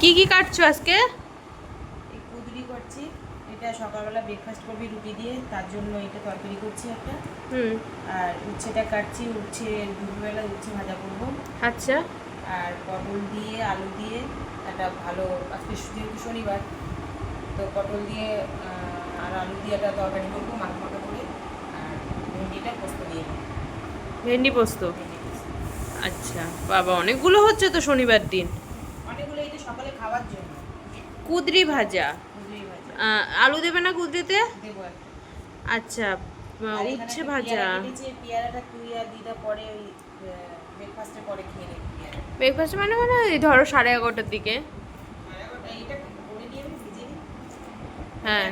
কি কি কাটছো আজকে? এই কুদরি করছি। এটা সকালবেলা ব্রেকফাস্ট করবি রুটি দিয়ে তার জন্য এটা তরকারি করছি একটা। হুম। আর উচ্ছেটা কাটছি উচ্ছে দুপুরবেলা উচ্ছে ভাজা করব। আচ্ছা। আর পটল দিয়ে আলু দিয়ে একটা ভালো আজকে যেহেতু শনিবার তো পটল দিয়ে আর আলু দিয়ে একটা তরকারি করব মাখা মাখা করে। আর ভেন্ডিটা পোস্ত দিয়ে ভেন্ডি পোস্ত। আচ্ছা বাবা অনেকগুলো হচ্ছে তো শনিবার দিন। সকালে খাওয়ার জন্য। কুদরি ভাজা। আলু দেবে না কুদরিতে? আচ্ছা উচ্ছে ভাজা। ব্রেকফাস্ট মানে মানে ধরো সাড়ে এগারোটার দিকে। হ্যাঁ।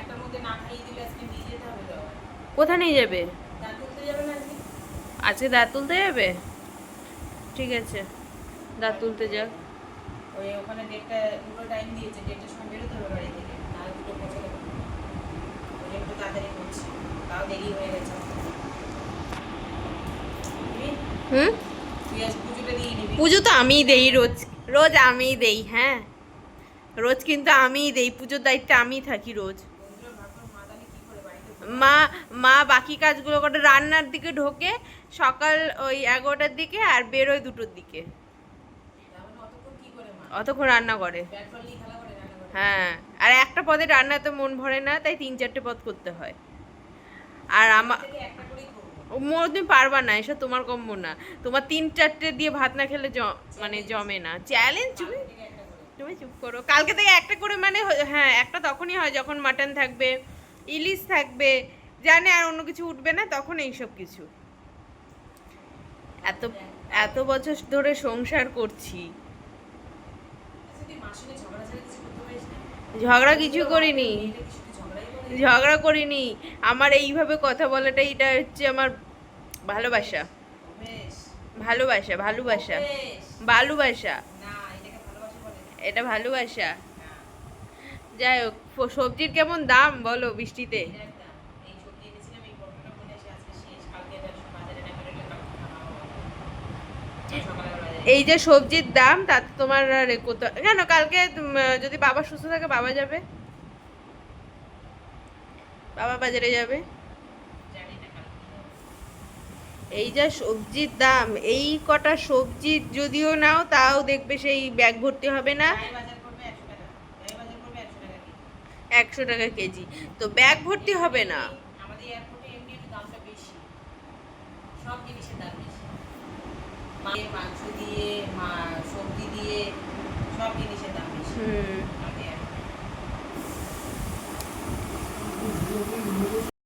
কোথায় নিয়ে যাবে? দাঁত তুলতে যাবে না আজকে? আজকে দাঁত তুলতে যাবে? ঠিক আছে দাঁত তুলতে যাক। ওই ওখানে ডেটটা দুটো টাইম দিয়েছে ডেটটার সময় বেরোতে হবে বাড়ি থেকে। দুটো ওই একটু তাড়াতাড়ি করছি। তাও দেরি হয়ে গেছে। হুম? পুজো তো আমিই দেই রোজ রোজ আমিই দেই হ্যাঁ। রোজ কিন্তু আমিই দেই পুজোর দায়িত্বে আমিই থাকি রোজ। মা মা বাকি কাজগুলো করে রান্নার দিকে ঢোকে সকাল ওই এগারোটার দিকে আর বেরোয় দুটোর দিকে। অতক্ষণ রান্না করে। হ্যাঁ আর একটা পদে রান্না তো মন ভরে না তাই তিন চারটে পদ করতে হয়। আর আমার মোর তুমি পারবা না এসব তোমার কম্ব না। তোমার তিন চারটে দিয়ে ভাত না খেলে জ- মানে জমে না। চ্যালেঞ্জ তুমি তুমি চুপ করো। কালকে থেকে একটা করে মানে হ্যাঁ একটা তখনই হয় যখন মাটন থাকবে ইলিশ থাকবে জানে আর অন্য কিছু উঠবে না তখন এইসব কিছু। এত এত বছর ধরে সংসার করছি আচ্ছা তুই মার সঙ্গে ঝগড়া কিছু করিনি। ঝগড়া করিনি। আমার এইভাবে কথা বলাটাই এটা হচ্ছে আমার ভালোবাসা। ভালোবাসা ভালোবাসা। ভালোবাসা। এটা ভালোবাসা। যাই হোক সবজির কেমন দাম বলো বৃষ্টিতে? এই যে সবজির দাম তাতে তোমার কেন? কালকে যদি বাবা সুস্থ থাকে বাবা যাবে? বাবা বাজারে যাবে। এই যা সবজির দাম এই কটা সবজি যদিও নাও তাও দেখবে সেই ব্যাগ ভর্তি হবে না। একশো টাকা। কেজি। তো ব্যাগ ভর্তি হবে না। আমাদের এয়ারপোর্টে এমনি দামটা বেশি। সব জিনিসের দাম বেশি। মাংস দিয়ে মা সবজি দিয়ে সব জিনিসের দাম বেশি হুম